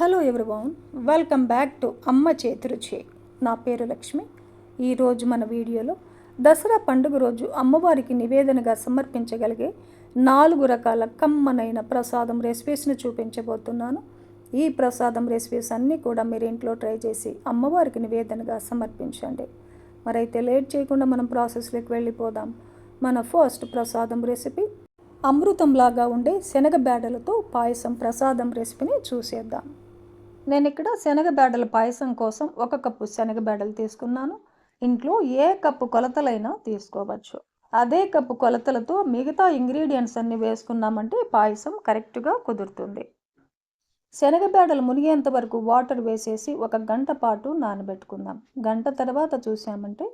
Hello everyone welcome back to అమ్మ చేతి రుచి నా పేరు లక్ష్మి. ఈరోజు మన వీడియోలో దసరా పండుగ రోజు అమ్మవారికి నివేదనగా సమర్పించగలిగే నాలుగు రకాల కమ్మనైన ప్రసాదం రెసిపీస్ని చూపించబోతున్నాను. ఈ ప్రసాదం రెసిపీస్ అన్నీ కూడా మీరు ఇంట్లో ట్రై చేసి అమ్మవారికి నివేదనగా సమర్పించండి. మరైతే లేట్ చేయకుండా మనం ప్రాసెస్లోకి వెళ్ళిపోదాం. మన ఫస్ట్ ప్రసాదం రెసిపీ అమృతంలాగా ఉండే శనగ బేడలతో పాయసం ప్రసాదం రెసిపీని చూసేద్దాం. నేను ఇక్కడ శనగబేడల పాయసం కోసం ఒక కప్పు శనగ బేడలు తీసుకున్నాను. ఇంట్లో ఏ కప్పు కొలతలైనా తీసుకోవచ్చు. అదే కప్పు కొలతలతో మిగతా ఇంగ్రీడియంట్స్ అన్ని వేసుకున్నామంటే పాయసం కరెక్ట్గా కుదురుతుంది. శనగ బేడలు మునిగేంత వరకు వాటర్ వేసేసి ఒక గంట పాటు నానబెట్టుకుందాం. గంట తర్వాత చూసామంటే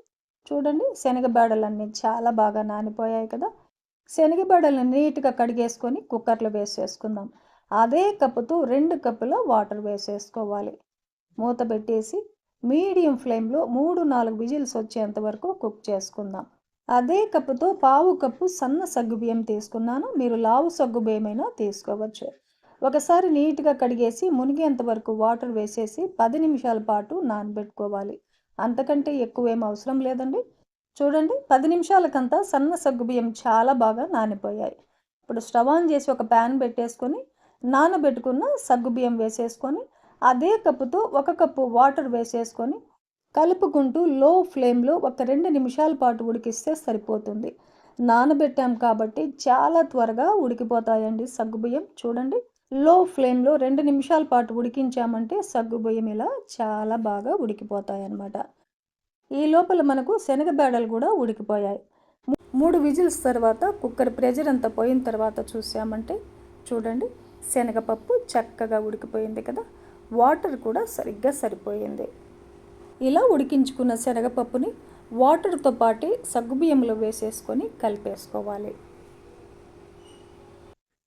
చూడండి శనగబేడలన్నీ చాలా బాగా నానిపోయాయి కదా. శనగబేడలను నీట్గా కడిగేసుకొని కుక్కర్లో వేసేసుకుందాం. అదే కప్పుతో రెండు కప్పుల వాటర్ వేసేసుకోవాలి. మూత పెట్టేసి మీడియం ఫ్లేమ్లో మూడు నాలుగు విజిల్స్ వచ్చేంత వరకు కుక్ చేసుకుందాం. అదే కప్పుతో పావు కప్పు సన్న సగ్గుబియ్యం తీసుకున్నాను. మీరు లావు సగ్గుబియ్యమైనా తీసుకోవచ్చు. ఒకసారి నీట్గా కడిగేసి మునిగేంత వరకు వాటర్ వేసేసి పది నిమిషాల పాటు నానబెట్టుకోవాలి. అంతకంటే ఎక్కువ ఏం అవసరం లేదండి. చూడండి పది నిమిషాలకంతా సన్న సగ్గుబియ్యం చాలా బాగా నానిపోయాయి. ఇప్పుడు స్టవ్ ఆన్ చేసి ఒక ప్యాన్ పెట్టేసుకొని నానబెట్టుకున్న సగ్గుబియ్యం వేసేసుకొని అదే కప్పుతో ఒక కప్పు వాటర్ వేసేసుకొని కలుపుకుంటూ లో ఫ్లేమ్లో ఒక రెండు నిమిషాల పాటు ఉడికిస్తే సరిపోతుంది. నానబెట్టాం కాబట్టి చాలా త్వరగా ఉడికిపోతాయండి సగ్గుబియ్యం చూడండి లో ఫ్లేమ్లో రెండు నిమిషాల పాటు ఉడికించామంటే సగ్గుబియ్యం ఇలా చాలా బాగా ఉడికిపోతాయి అన్నమాట ఈ లోపల మనకు శనగ బేడలు కూడా ఉడికిపోయాయి. మూడు విజిల్స్ తర్వాత కుక్కర్ ప్రెజర్ అంతా పోయిన తర్వాత చూసామంటే చూడండి శనగపప్పు చక్కగా ఉడికిపోయింది కదా వాటర్ కూడా సరిగ్గా సరిపోయింది. ఇలా ఉడికించుకున్న శనగపప్పుని వాటర్తో పాటు సగ్గుబియ్యంలో వేసేసుకొని కలిపేసుకోవాలి.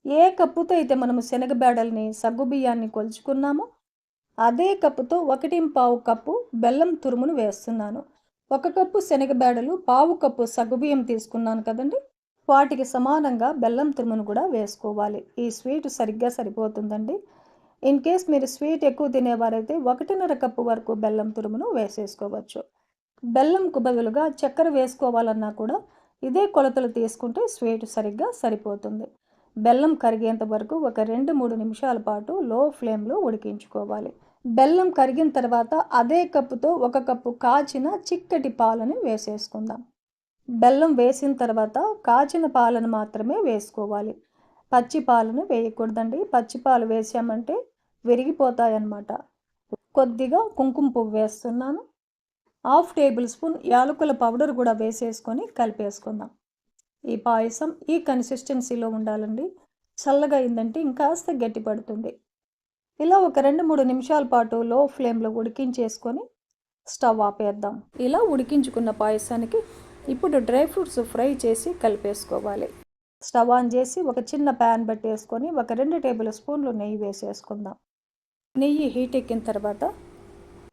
ఏ కప్పుతో అయితే మనము శనగ బేడల్ని సగ్గుబియ్యాన్ని కొలుచుకున్నామో అదే కప్పుతో ఒకటి పావు కప్పు బెల్లం తురుమును వేస్తున్నాను. ఒక కప్పు శనగబేడలు పావు కప్పు సగ్గుబియ్యం తీసుకున్నాను కదండి. వాటికి సమానంగా బెల్లం తురుమును కూడా వేసుకోవాలి. ఈ స్వీట్ సరిగ్గా సరిపోతుందండి. ఇన్ కేస్ మీరు స్వీట్ ఎక్కువ తినేవారైతే ఒకటిన్నర కప్పు వరకు బెల్లం తురుమును వేసేసుకోవచ్చు. బెల్లంకు బదులుగా చక్కెర వేసుకోవాలన్నా కూడా ఇదే కొలతలు తీసుకుంటే స్వీట్ సరిగ్గా సరిపోతుంది. బెల్లం కరిగేంత వరకు ఒక రెండు మూడు నిమిషాల పాటు లో ఫ్లేమ్లో ఉడికించుకోవాలి. బెల్లం కరిగిన తర్వాత అదే కప్పుతో ఒక కప్పు కాచిన చిక్కటి పాలను వేసేసుకుందాం. బెల్లం వేసిన తర్వాత కాచిన పాలను మాత్రమే వేసుకోవాలి. పచ్చి పాలను వేయకూడదండి. పచ్చి పాలు వేసామంటే విరిగిపోతాయన్నమాట. కొద్దిగా కుంకుమ పువ్వు వేస్తున్నాను. హాఫ్ టేబుల్ స్పూన్ యాలకుల పౌడర్ కూడా వేసేసుకొని కలిపేసుకుందాం. ఈ పాయసం ఈ కన్సిస్టెన్సీలో ఉండాలండి. చల్లగా అయిందంటే ఇంకాస్త గట్టి పడుతుంది. ఇలా ఒక రెండు మూడు నిమిషాల పాటు లో ఫ్లేమ్లో ఉడికించేసుకొని స్టవ్ ఆపేద్దాం. ఇలా ఉడికించుకున్న పాయసానికి ఇప్పుడు డ్రై ఫ్రూట్స్ ఫ్రై చేసి కలిపేసుకోవాలి. స్టవ్ ఆన్ చేసి ఒక చిన్న ప్యాన్ పెట్టేసుకొని ఒక రెండు టేబుల్ స్పూన్లు నెయ్యి వేసేసుకుందాం. నెయ్యి హీట్ ఎక్కిన తర్వాత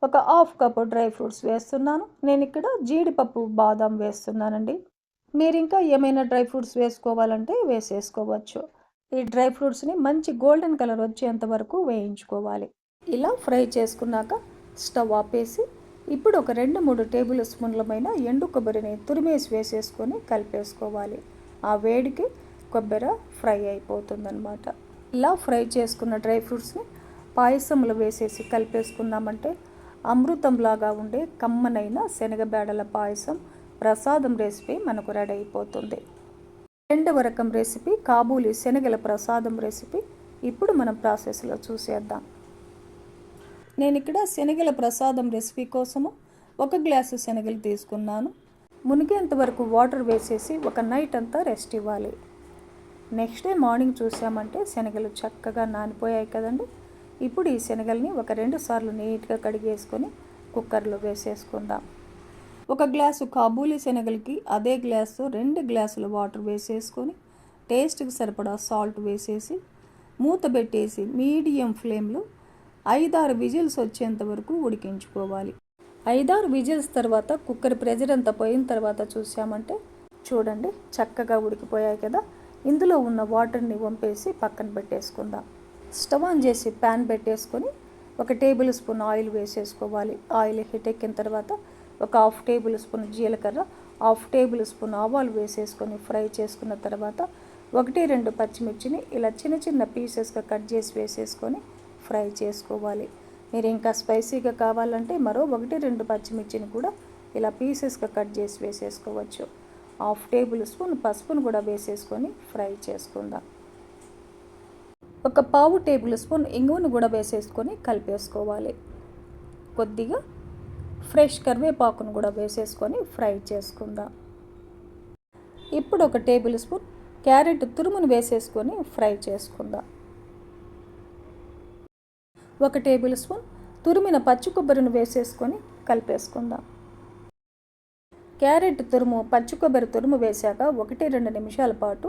ఒక హాఫ్ కప్ డ్రై ఫ్రూట్స్ వేస్తున్నాను. నేను ఇక్కడ జీడిపప్పు బాదం వేస్తున్నానండి. మీరు ఇంకా ఏమైనా డ్రై ఫ్రూట్స్ వేసుకోవాలంటే వేసేసుకోవచ్చు. ఈ డ్రై ఫ్రూట్స్ని మంచి గోల్డెన్ కలర్ వచ్చేంత వరకు వేయించుకోవాలి. ఇలా ఫ్రై చేసుకున్నాక స్టవ్ ఆపేసి ఇప్పుడు ఒక రెండు మూడు టేబుల్ స్పూన్లమైన ఎండు కొబ్బరిని తురిమేసి వేసేసుకొని కలిపేసుకోవాలి. ఆ వేడికి కొబ్బరి ఫ్రై అయిపోతుందన్నమాట. ఇలా ఫ్రై చేసుకున్న డ్రై ఫ్రూట్స్ని పాయసంలో వేసేసి కలిపేసుకున్నామంటే అమృతంలాగా ఉండే కమ్మనైన శనగబేడల పాయసం ప్రసాదం రెసిపీ మనకు రెడీ అయిపోతుంది. రెండవ రకం రెసిపీ కాబూలి శనగల ప్రసాదం రెసిపీ. ఇప్పుడు మనం ప్రాసెస్లో చూసేద్దాం. నేను ఇక్కడ శనగల ప్రసాదం రెసిపీ కోసము ఒక గ్లాసు శనగలు తీసుకున్నాను. మునిగేంత వరకు వాటర్ వేసేసి ఒక నైట్ అంతా రెస్ట్ ఇవ్వాలి. నెక్స్ట్ డే మార్నింగ్ చూసామంటే శనగలు చక్కగా నానిపోయాయి కదండి. ఇప్పుడు ఈ శనగల్ని ఒక రెండు సార్లు నీట్గా కడిగేసుకొని కుక్కర్లో వేసేసుకుందాం. ఒక గ్లాసు కాబూలీ శనగలకి అదే గ్లాసు రెండు గ్లాసుల వాటర్ వేసేసుకొని టేస్ట్కి సరిపడా సాల్ట్ వేసేసి మూత పెట్టేసి మీడియం ఫ్లేమ్లో ఐదారు విజిల్స్ వచ్చేంత వరకు ఉడికించుకోవాలి. ఐదారు విజిల్స్ తర్వాత కుక్కర్ ప్రెజర్ అంతా పోయిన తర్వాత చూసామంటే చూడండి చక్కగా ఉడికిపోయాయి కదా. ఇందులో ఉన్న వాటర్ని వంపేసి పక్కన పెట్టేసుకుందాం. స్టవ్ ఆన్ చేసి ప్యాన్ పెట్టేసుకొని ఒక టేబుల్ స్పూన్ ఆయిల్ వేసేసుకోవాలి. ఆయిల్ హీట్ ఎక్కిన తర్వాత ఒక హాఫ్ టేబుల్ స్పూన్ జీలకర్ర హాఫ్ టేబుల్ స్పూన్ ఆవాలు వేసేసుకొని ఫ్రై చేసుకున్న తర్వాత ఒకటి రెండు పచ్చిమిర్చిని ఇలా చిన్న చిన్న పీసెస్గా కట్ చేసి వేసేసుకొని ఫ్రై చేసుకోవాలి. మీరు ఇంకా స్పైసీగా కావాలంటే మరో ఒకటి రెండు పచ్చిమిర్చిని కూడా ఇలా పీసెస్గా కట్ చేసి వేసేసుకోవచ్చు. హాఫ్ టేబుల్ స్పూన్ పసుపును కూడా వేసేసుకొని ఫ్రై చేసుకుందాం. ఒక పావు టేబుల్ స్పూన్ ఇంగువను కూడా వేసేసుకొని కలిపేసుకోవాలి. కొద్దిగా ఫ్రెష్ కరివేపాకును కూడా వేసేసుకొని ఫ్రై చేసుకుందాం. ఇప్పుడు ఒక టేబుల్ స్పూన్ క్యారెట్ తురుమును వేసేసుకొని ఫ్రై చేసుకుందాం. ఒక టేబుల్ స్పూన్ తురిమిన పచ్చి కొబ్బరిని వేసేసుకొని కలిపేసుకుందాం. క్యారెట్ తురుము పచ్చి కొబ్బరి తురుము వేశాక ఒకటి రెండు నిమిషాల పాటు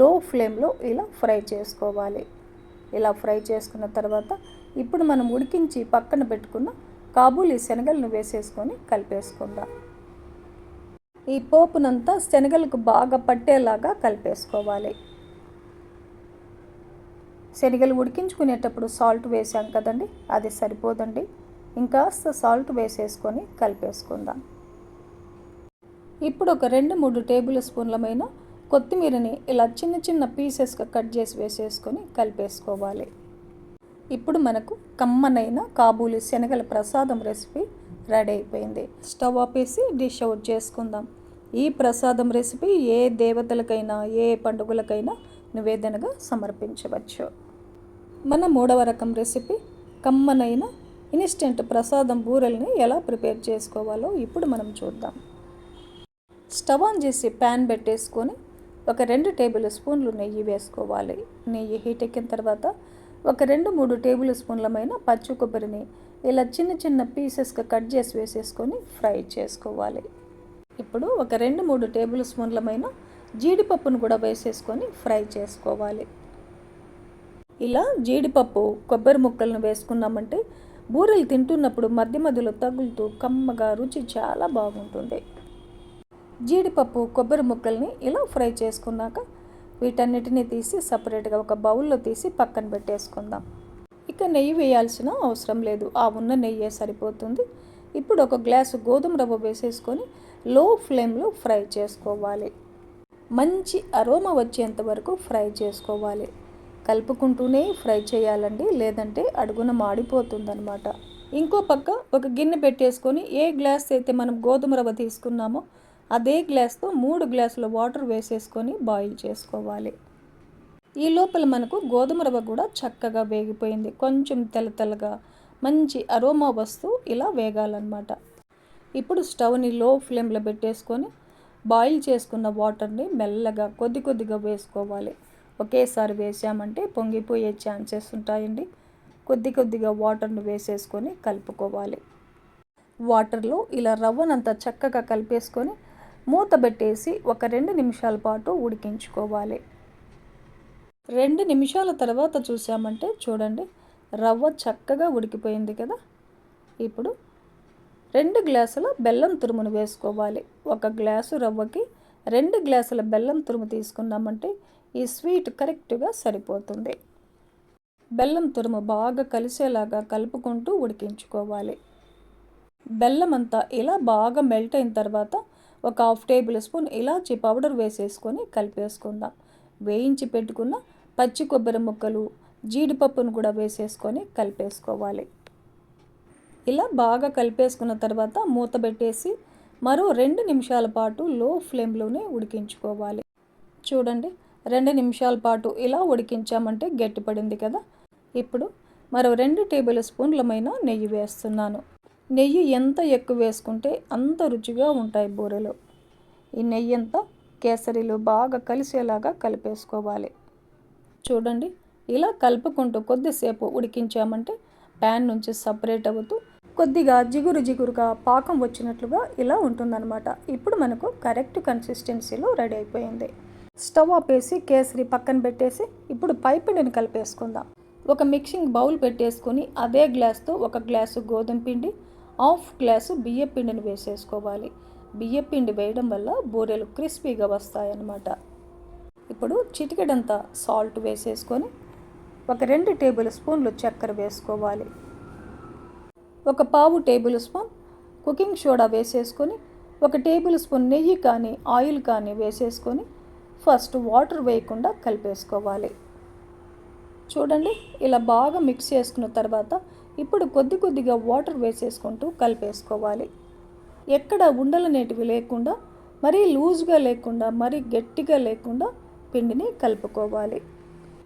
లో ఫ్లేమ్లో ఇలా ఫ్రై చేసుకోవాలి. ఇలా ఫ్రై చేసుకున్న తర్వాత ఇప్పుడు మనం ఉడికించి పక్కన పెట్టుకున్న కాబూలీ శనగలను వేసేసుకొని కలిపేసుకుందాం. ఈ పోపునంతా శనగలకు బాగా పట్టేలాగా కలిపేసుకోవాలి. శనగలు ఉడికించుకునేటప్పుడు సాల్ట్ వేసాం కదండి అది సరిపోదండి. ఇంకాస్త సాల్ట్ వేసేసుకొని కలిపేసుకుందాం. ఇప్పుడు ఒక రెండు మూడు టేబుల్ స్పూన్లమైన కొత్తిమీరని ఇలా చిన్న చిన్న పీసెస్గా కట్ చేసి వేసేసుకొని కలిపేసుకోవాలి. ఇప్పుడు మనకు కమ్మనైన కాబూలి శనగల ప్రసాదం రెసిపీ రెడీ అయిపోయింది. స్టవ్ ఆపేసి డిష్ అవుట్ చేసుకుందాం. ఈ ప్రసాదం రెసిపీ ఏ దేవతలకైనా ఏ పండుగలకైనా నివేదనగా సమర్పించవచ్చు. మన మూడవ రకం రెసిపీ కమ్మనైన ఇన్స్టెంట్ ప్రసాదం బూరెల్ని ఎలా ప్రిపేర్ చేసుకోవాలో ఇప్పుడు మనం చూద్దాం. స్టవ్ ఆన్ చేసి ప్యాన్ పెట్టేసుకొని ఒక రెండు టేబుల్ స్పూన్లు నెయ్యి వేసుకోవాలి. నెయ్యి హీట్ ఎక్కిన తర్వాత ఒక రెండు మూడు టేబుల్ స్పూన్లమైన పచ్చి కొబ్బరిని ఇలా చిన్న చిన్న పీసెస్గా కట్ చేసి వేసేసుకొని ఫ్రై చేసుకోవాలి. ఇప్పుడు ఒక రెండు మూడు టేబుల్ స్పూన్లమైన జీడిపప్పును కూడా వేసేసుకొని ఫ్రై చేసుకోవాలి. ఇలా జీడిపప్పు కొబ్బరి ముక్కలను వేసుకున్నామంటే బూరెలు తింటున్నప్పుడు మధ్య మధ్యలో తగులుతూ కమ్మగా రుచి చాలా బాగుంటుంది. జీడిపప్పు కొబ్బరి ముక్కల్ని ఇలా ఫ్రై చేసుకున్నాక వీటన్నిటిని తీసి సపరేట్గా ఒక బౌల్లో తీసి పక్కన పెట్టేసుకుందాం. ఇక నెయ్యి వేయాల్సిన అవసరం లేదు. ఆ ఉన్న నెయ్యే సరిపోతుంది. ఇప్పుడు ఒక గ్లాసు గోధుమ రవ్వ వేసేసుకొని లో ఫ్లేమ్లో ఫ్రై చేసుకోవాలి. మంచి అరోమా వచ్చేంత వరకు ఫ్రై చేసుకోవాలి. కలుపుకుంటూనే ఫ్రై చేయాలండి లేదంటే అడుగున మాడిపోతుందనమాట ఇంకో పక్క ఒక గిన్నె పెట్టేసుకొని ఏ గ్లాస్ అయితే మనం గోధుమ రవ్వ తీసుకున్నామో అదే గ్లాస్తో మూడు గ్లాసుల వాటర్ వేసేసుకొని బాయిల్ చేసుకోవాలి. ఈ లోపల మనకు గోధుమ రవ్వ కూడా చక్కగా వేగిపోయింది. కొంచెం తెల్ల తెల్లగా మంచి అరోమా వస్తూ ఇలా వేగాలన్నమాట. ఇప్పుడు స్టవ్ని లో ఫ్లేమ్లో పెట్టేసుకొని బాయిల్ చేసుకున్న వాటర్ని మెల్లగా కొద్ది కొద్దిగా వేసుకోవాలి. ఒకేసారి వేసామంటే పొంగిపోయే ఛాన్సెస్ ఉంటాయండి. కొద్ది కొద్దిగా వాటర్ను వేసేసుకొని కలుపుకోవాలి. వాటర్లో ఇలా రవ్వనంతా చక్కగా కలిపేసుకొని మూత పెట్టేసి ఒక రెండు నిమిషాల పాటు ఉడికించుకోవాలి. రెండు నిమిషాల తర్వాత చూసామంటే చూడండి రవ్వ చక్కగా ఉడికిపోయింది కదా. ఇప్పుడు రెండు గ్లాసుల బెల్లం తురుమును వేసుకోవాలి. ఒక గ్లాసు రవ్వకి రెండు గ్లాసుల బెల్లం తురుము తీసుకున్నామంటే ఈ స్వీట్ కరెక్ట్గా సరిపోతుంది. బెల్లం తురుము బాగా కలిసేలాగా కలుపుకుంటూ ఉడికించుకోవాలి. బెల్లం అంతా ఇలా బాగా మెల్ట్ అయిన తర్వాత ఒక హాఫ్ టేబుల్ స్పూన్ ఇలాచి పౌడర్ వేసేసుకొని కలిపేసుకుందాం. వేయించి పెట్టుకున్న పచ్చి కొబ్బరి ముక్కలు జీడిపప్పును కూడా వేసేసుకొని కలిపేసుకోవాలి. ఇలా బాగా కలిపేసుకున్న తర్వాత మూత పెట్టేసి మరో రెండు నిమిషాల పాటు లో ఫ్లేమ్లోనే ఉడికించుకోవాలి. చూడండి రెండు నిమిషాల పాటు ఇలా ఉడికించామంటే గట్టిపడింది కదా. ఇప్పుడు మరో రెండు టేబుల్ స్పూన్లమైన నెయ్యి వేస్తున్నాను. నెయ్యి ఎంత ఎక్కువ వేసుకుంటే అంత రుచిగా ఉంటాయి బూరెలు. ఈ నెయ్యి అంతా కేసరిలో బాగా కలిసేలాగా కలిపేసుకోవాలి. చూడండి ఇలా కలుపుకుంటూ కొద్దిసేపు ఉడికించామంటే ప్యాన్ నుంచి సపరేట్ అవుతూ కొద్దిగా జిగురు జిగురుగా పాకం వచ్చినట్లుగా ఇలా ఉంటుందన్నమాట. ఇప్పుడు మనకు కరెక్ట్ కన్సిస్టెన్సీలో రెడీ అయిపోయింది. స్టవ్ ఆపేసి కేసరి పక్కన పెట్టేసి ఇప్పుడు పైపిండిని కలిపేసుకుందాం. ఒక మిక్సింగ్ బౌల్ పెట్టేసుకొని అదే గ్లాస్తో ఒక గ్లాసు గోధుమ పిండి హాఫ్ గ్లాసు బియ్య పిండిని వేసేసుకోవాలి. బియ్య పిండి వేయడం వల్ల బూరెలు క్రిస్పీగా వస్తాయన్నమాట. ఇప్పుడు చిటికెడంతా సాల్ట్ వేసేసుకొని ఒక రెండు టేబుల్ స్పూన్లు చక్కెర వేసుకోవాలి. ఒక పావు టేబుల్ స్పూన్ కుకింగ్ సోడా వేసేసుకొని ఒక టేబుల్ స్పూన్ నెయ్యి కానీ ఆయిల్ కానీ వేసేసుకొని ఫస్ట్ వాటర్ వేయకుండా కలిపేసుకోవాలి. చూడండి ఇలా బాగా మిక్స్ చేసుకున్న తర్వాత ఇప్పుడు కొద్ది కొద్దిగా వాటర్ వేసేసుకుంటూ కలిపేసుకోవాలి. ఎక్కడ ఉండలనేటివి లేకుండా మరీ లూజ్గా లేకుండా మరీ గట్టిగా లేకుండా పిండిని కలుపుకోవాలి.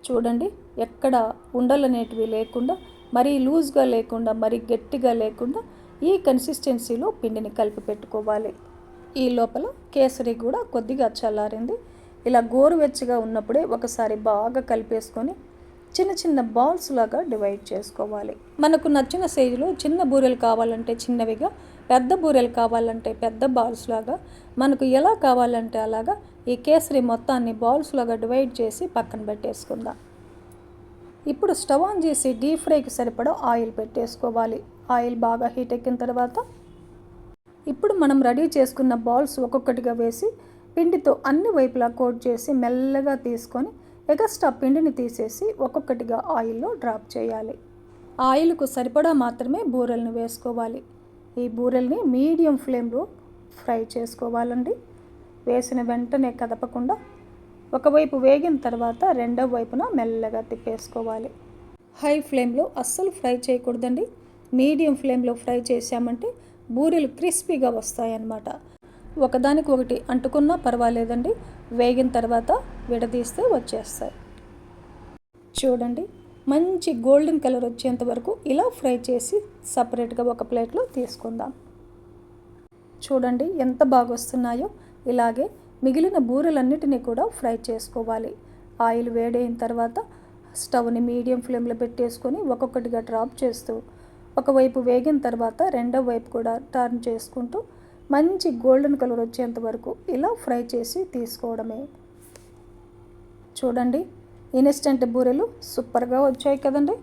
చూడండి ఎక్కడ ఉండలనేటివి లేకుండా మరీ లూజ్గా లేకుండా మరీ గట్టిగా లేకుండా ఈ కన్సిస్టెన్సీలో పిండిని కలిపి పెట్టుకోవాలి. ఈ లోపల కేసరి కూడా కొద్దిగా చల్లారింది. ఇలా గోరువెచ్చగా ఉన్నప్పుడే ఒకసారి బాగా కలిపేసుకొని చిన్న చిన్న బాల్స్ లాగా డివైడ్ చేసుకోవాలి. మనకు నచ్చిన సైజులో చిన్న బూరెలు కావాలంటే చిన్నవిగా పెద్ద బూరెలు కావాలంటే పెద్ద బాల్స్ లాగా మనకు ఎలా కావాలంటే అలాగా ఈ కేసరి మొత్తాన్ని బాల్స్ లాగా డివైడ్ చేసి పక్కన పెట్టేసుకుందాం. ఇప్పుడు స్టవ్ ఆన్ చేసి డీప్ ఫ్రైకి సరిపడా ఆయిల్ పెట్టేసుకోవాలి. ఆయిల్ బాగా హీట్ ఎక్కిన తర్వాత ఇప్పుడు మనం రెడీ చేసుకున్న బాల్స్ ఒక్కొక్కటిగా వేసి పిండితో అన్ని వైపులా కోట్ చేసి మెల్లగా తీసుకొని ఎగస్ట్రా పిండిని తీసేసి ఒక్కొక్కటిగా ఆయిల్లో డ్రాప్ చేయాలి. ఆయిల్కు సరిపడా మాత్రమే బూరెల్ని వేసుకోవాలి. ఈ బూరెల్ని మీడియం ఫ్లేమ్లో ఫ్రై చేసుకోవాలండి. వేసిన వెంటనే కదపకుండా ఒకవైపు వేగిన తర్వాత రెండవ వైపున మెల్లగా తిప్పేసుకోవాలి. హై ఫ్లేమ్లో అస్సలు ఫ్రై చేయకూడదండి. మీడియం ఫ్లేమ్లో ఫ్రై చేసామంటే బూరెలు క్రిస్పీగా వస్తాయన్నమాట. ఒకదానికి ఒకటి అంటుకున్నా పర్వాలేదండి. వేగిన తర్వాత విడదీస్తే వచ్చేస్తాయి. చూడండి మంచి గోల్డెన్ కలర్ వచ్చేంత వరకు ఇలా ఫ్రై చేసి సపరేట్గా ఒక ప్లేట్లో తీసుకుందాం. చూడండి ఎంత బాగా వస్తున్నాయో ఇలాగే మిగిలిన బూరెలన్నిటినీ కూడా ఫ్రై చేసుకోవాలి. ఆయిల్ వేడైన తర్వాత స్టవ్ని మీడియం ఫ్లేమ్లో పెట్టేసుకొని ఒక్కొక్కటిగా డ్రాప్ చేస్తూ ఒకవైపు వేగిన తర్వాత రెండో వైపు కూడా టర్న్ చేసుకుంటూ మంచి గోల్డెన్ కలర్ వచ్చేంత వరకు ఇలా ఫ్రై చేసి తీసుకోవడమే. చూడండి ఇన్స్టెంట్ బూరెలు సూపర్గా వచ్చాయి కదండి.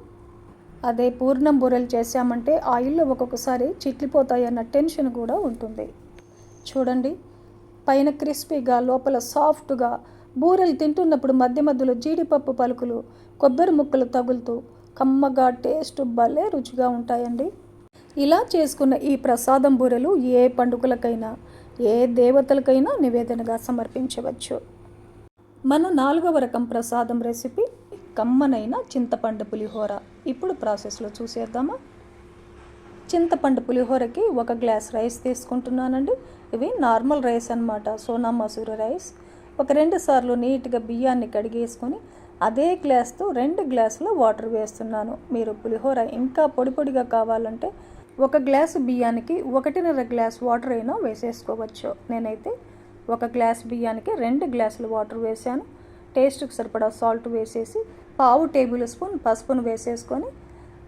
అదే పూర్ణం బూరెలు చేసామంటే ఆయిల్లో ఒక్కొక్కసారి చిట్లిపోతాయి అన్న టెన్షన్ కూడా ఉంటుంది. చూడండి పైన క్రిస్పీగా లోపల సాఫ్ట్గా బూరెలు తింటున్నప్పుడు మధ్య మధ్యలో జీడిపప్పు పలుకులు కొబ్బరి ముక్కలు తగులుతూ కమ్మగా టేస్ట్ భలే రుచిగా ఉంటాయండి. ఇలా చేసుకున్న ఈ ప్రసాదం బూరెలు ఏ పండుగలకైనా ఏ దేవతలకైనా నివేదనగా సమర్పించవచ్చు. మన నాలుగవ రకం ప్రసాదం రెసిపీ కమ్మనైన చింతపండు పులిహోర. ఇప్పుడు ప్రాసెస్లో చూసేద్దామా? చింతపండు పులిహోరకి ఒక గ్లాస్ రైస్ తీసుకుంటున్నానండి. ఇవి నార్మల్ రైస్ అనమాట సోనా మసూరి రైస్. ఒక రెండు సార్లు నీట్గా బియ్యాన్ని కడిగేసుకొని అదే గ్లాస్తో రెండు గ్లాసులు వాటర్ వేస్తున్నాను. మీరు పులిహోర ఇంకా పొడి పొడిగా కావాలంటే ఒక గ్లాసు బియ్యానికి ఒకటిన్నర గ్లాస్ వాటర్ అయినా వేసేసుకోవచ్చు. నేనైతే ఒక గ్లాస్ బియ్యానికి రెండు గ్లాసులు వాటర్ వేసాను టేస్ట్కి సరిపడా సాల్ట్ వేసేసి పావు టేబుల్ స్పూన్ పసుపును వేసేసుకొని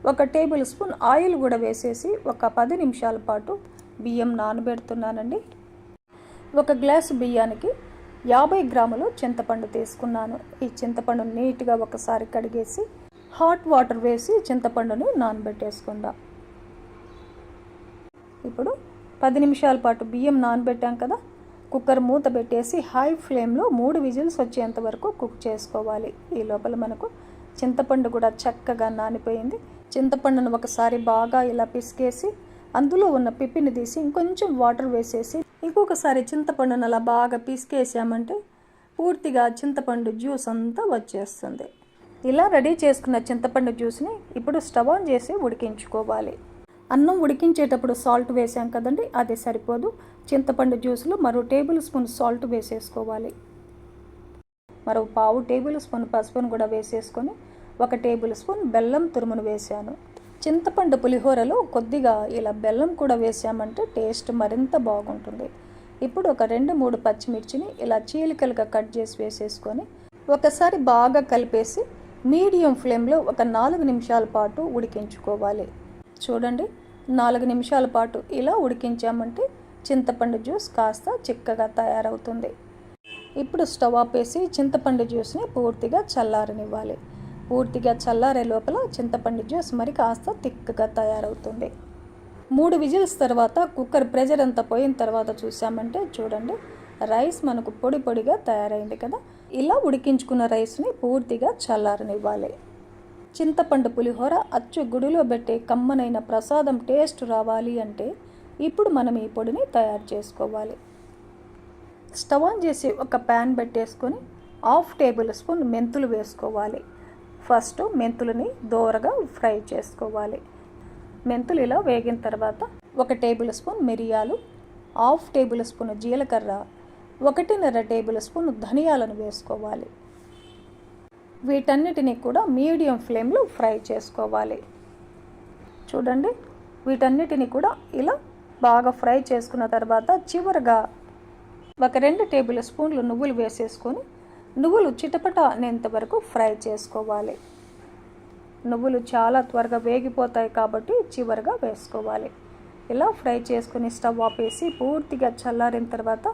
ఒక టేబుల్ స్పూన్ ఆయిల్ కూడా వేసేసి ఒక పది నిమిషాల పాటు బియ్యం నానబెడుతున్నానండి. ఒక గ్లాసు బియ్యానికి యాభై గ్రాములు చింతపండు తీసుకున్నాను. ఈ చింతపండు నీట్గా ఒకసారి కడిగేసి హాట్ వాటర్ వేసి చింతపండుని నానబెట్టేసుకుందాం. ఇప్పుడు పది నిమిషాల పాటు బియ్యం నానబెట్టాం కదా కుక్కర్ మూత పెట్టేసి హై ఫ్లేమ్లో మూడు విజిల్స్ వచ్చేంత వరకు కుక్ చేసుకోవాలి. ఈ లోపల మనకు చింతపండు కూడా చక్కగా నానిపోయింది. చింతపండును ఒకసారి బాగా ఇలా పిసికేసి అందులో ఉన్న పిప్పిని తీసి ఇంకొంచెం వాటర్ వేసేసి ఇంకొకసారి చింతపండును అలా బాగా పిసికేసామంటే పూర్తిగా చింతపండు జ్యూస్ అంతా వచ్చేస్తుంది. ఇలా రెడీ చేసుకున్న చింతపండు జ్యూస్ని ఇప్పుడు స్టవ్ ఆన్ చేసి ఉడికించుకోవాలి. అన్నం ఉడికించేటప్పుడు సాల్ట్ వేసాం కదండి అది సరిపోదు. చింతపండు జ్యూస్లో మరో టేబుల్ స్పూన్ సాల్ట్ వేసేసుకోవాలి. మరో పావు టేబుల్ స్పూన్ పసుపును కూడా వేసేసుకొని ఒక టేబుల్ స్పూన్ బెల్లం తురుమును వేసాను చింతపండు పులిహోరలో కొద్దిగా ఇలా బెల్లం కూడా వేసామంటే టేస్ట్ మరింత బాగుంటుంది. ఇప్పుడు ఒక రెండు మూడు పచ్చిమిర్చిని ఇలా చీలికలుగా కట్ చేసి వేసేసుకొని ఒకసారి బాగా కలిపేసి మీడియం ఫ్లేమ్లో ఒక నాలుగు నిమిషాల పాటు ఉడికించుకోవాలి. చూడండి నాలుగు నిమిషాల పాటు ఇలా ఉడికించామంటే చింతపండు జ్యూస్ కాస్త చిక్కగా తయారవుతుంది. ఇప్పుడు స్టవ్ ఆపేసి చింతపండు జ్యూస్ని పూర్తిగా చల్లారనివ్వాలి. పూర్తిగా చల్లారే లోపల చింతపండు జ్యూస్ మరి కాస్త థిక్గా తయారవుతుంది. మూడు విజిల్స్ తర్వాత కుక్కర్ ప్రెజర్ అంతా పోయిన తర్వాత చూసామంటే చూడండి రైస్ మనకు పొడి పొడిగా తయారైంది కదా. ఇలా ఉడికించుకున్న రైస్ని పూర్తిగా చల్లారనివ్వాలి. చింతపండు పులిహోర అచ్చు గుడిలో పెట్టే కమ్మనైన ప్రసాదం టేస్ట్ రావాలి అంటే ఇప్పుడు మనం ఈ పొడిని తయారు చేసుకోవాలి. స్టవ్ ఆన్ చేసి ఒక ప్యాన్ పెట్టేసుకొని హాఫ్ టేబుల్ స్పూన్ మెంతులు వేసుకోవాలి. ఫస్ట్ మెంతులని దోరగా ఫ్రై చేసుకోవాలి. మెంతులు ఇలా వేగిన తర్వాత ఒక టేబుల్ స్పూన్ మిరియాలు హాఫ్ టేబుల్ స్పూన్ జీలకర్ర ఒకటిన్నర టేబుల్ స్పూన్ ధనియాలను వేసుకోవాలి. వీటన్నిటిని కూడా మీడియం ఫ్లేమ్లో ఫ్రై చేసుకోవాలి. చూడండి వీటన్నిటిని కూడా ఇలా బాగా ఫ్రై చేసుకున్న తర్వాత చివరగా ఒక రెండు టేబుల్ స్పూన్లు నువ్వులు వేసేసుకొని నువ్వులు చిటపట అనేంత వరకు ఫ్రై చేసుకోవాలి. నువ్వులు చాలా త్వరగా వేగిపోతాయి కాబట్టి చివరగా వేసుకోవాలి. ఇలా ఫ్రై చేసుకుని స్టవ్ ఆపేసి పూర్తిగా చల్లారిన తర్వాత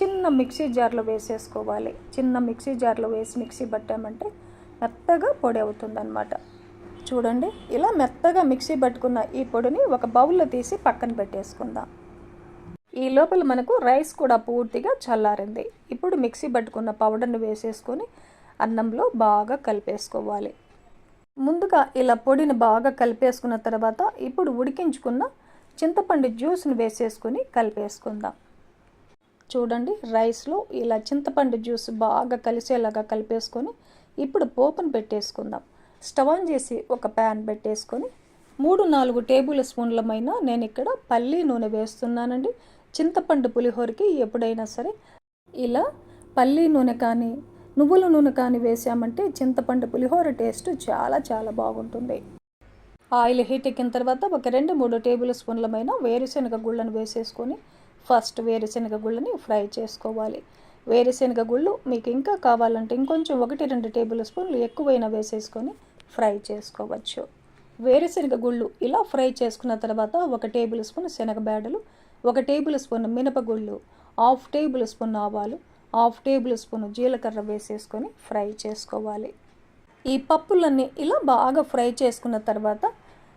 చిన్న మిక్సీ జార్లో వేసేసుకోవాలి. చిన్న మిక్సీ జార్లో వేసి మిక్సీ పట్టామంటే మెత్తగా పొడి అవుతుందన్నమాట. చూడండి ఇలా మెత్తగా మిక్సీ పట్టుకున్న ఈ పొడిని ఒక బౌల్లో తీసి పక్కన పెట్టేసుకుందాం. ఈ లోపల మనకు రైస్ కూడా పూర్తిగా చల్లారింది. ఇప్పుడు మిక్సీ పట్టుకున్న పౌడర్ని వేసేసుకొని అన్నంలో బాగా కలిపేసుకోవాలి. ముందుగా ఇలా పొడిని బాగా కలిపేసుకున్న తర్వాత ఇప్పుడు ఉడికించుకున్న చింతపండు జ్యూస్ని వేసేసుకొని కలిపేసుకుందాం. చూడండి రైస్లో ఇలా చింతపండు జ్యూస్ బాగా కలిసేలాగా కలిపేసుకొని ఇప్పుడు పోపును పెట్టేసుకుందాం. స్టవ్ ఆన్ చేసి ఒక ప్యాన్ పెట్టేసుకొని మూడు నాలుగు టేబుల్ స్పూన్లమైన నేను ఇక్కడ పల్లి నూనె వేస్తున్నానండి. చింతపండు పులిహోరకి ఎప్పుడైనా సరే ఇలా పల్లి నూనె కానీ నువ్వుల నూనె కానీ వేసామంటే చింతపండు పులిహోర టేస్ట్ చాలా చాలా బాగుంటుంది. ఆయిల్ హీట్ ఎక్కిన తర్వాత ఒక రెండు మూడు టేబుల్ స్పూన్లమైన వేరుశనగ గుళ్ళను వేసేసుకొని ఫస్ట్ వేరుశనగ గుళ్ళని ఫ్రై చేసుకోవాలి. వేరుశనగ గుళ్ళు మీకు ఇంకా కావాలంటే ఇంకొంచెం ఒకటి రెండు టేబుల్ స్పూన్లు ఎక్కువైనా వేసేసుకొని ఫ్రై చేసుకోవచ్చు. వేరుశనగ గుళ్ళు ఇలా ఫ్రై చేసుకున్న తర్వాత ఒక టేబుల్ స్పూన్ శనగబేడలు ఒక టేబుల్ స్పూన్ మినపగుళ్ళు హాఫ్ టేబుల్ స్పూన్ ఆవాలు హాఫ్ టేబుల్ స్పూన్ జీలకర్ర వేసేసుకొని ఫ్రై చేసుకోవాలి. ఈ పప్పులన్నీ ఇలా బాగా ఫ్రై చేసుకున్న తర్వాత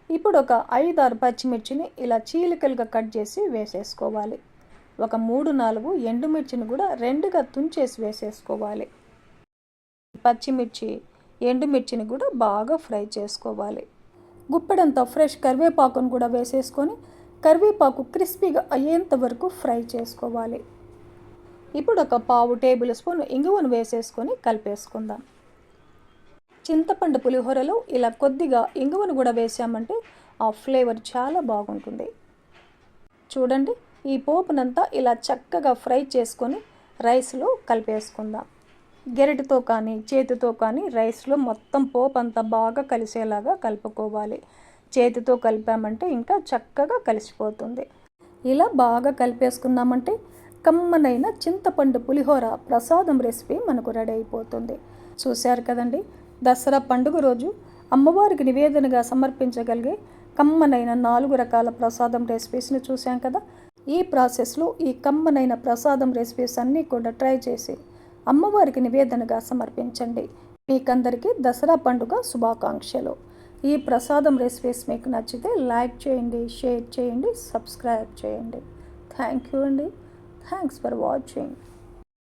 ఇప్పుడు ఒక ఐదారు పచ్చిమిర్చిని ఇలా చీలికలుగా కట్ చేసి వేసేసుకోవాలి. ఒక మూడు నాలుగు ఎండుమిర్చిని కూడా రెండుగా తుంచేసి వేసేసుకోవాలి. పచ్చిమిర్చి ఎండుమిర్చిని కూడా బాగా ఫ్రై చేసుకోవాలి. గుప్పెడంతో ఫ్రెష్ కరివేపాకును కూడా వేసేసుకొని కరివేపాకు క్రిస్పీగా అయ్యేంత వరకు ఫ్రై చేసుకోవాలి. ఇప్పుడు ఒక పావు టేబుల్ స్పూన్ ఇంగువను వేసేసుకొని కలిపేసుకుందాం. చింతపండు పులిహోరలో ఇలా కొద్దిగా ఇంగువను కూడా వేసామంటే ఆ ఫ్లేవర్ చాలా బాగుంటుంది. చూడండి ఈ పోపునంతా ఇలా చక్కగా ఫ్రై చేసుకొని రైస్లో కలిపేసుకుందాం. గెరటితో కానీ చేతితో కానీ రైస్లో మొత్తం పోపు అంతా బాగా కలిసేలాగా కలుపుకోవాలి. చేతితో కలిపామంటే ఇంకా చక్కగా కలిసిపోతుంది. ఇలా బాగా కలిపేసుకున్నామంటే కమ్మనైన చింతపండు పులిహోర ప్రసాదం రెసిపీ మనకు రెడీ అయిపోతుంది. చూశారు కదండి? దసరా పండుగ రోజు అమ్మవారికి నివేదనగా సమర్పించగలిగే కమ్మనైన నాలుగు రకాల ప్రసాదం రెసిపీస్ని చూసాం కదా? ఈ ప్రాసెస్లో ఈ కమ్మనైన ప్రసాదం రెసిపీస్ అన్నీ కూడా ట్రై చేసి అమ్మవారికి నివేదనగా సమర్పించండి. మీకందరికీ దసరా పండుగ శుభాకాంక్షలు. ఈ ప్రసాదం రెసిపీస్ మీకు నచ్చితే లైక్ చేయండి షేర్ చేయండి సబ్స్క్రైబ్ చేయండి. థ్యాంక్ యూ అండి. Thanks for watching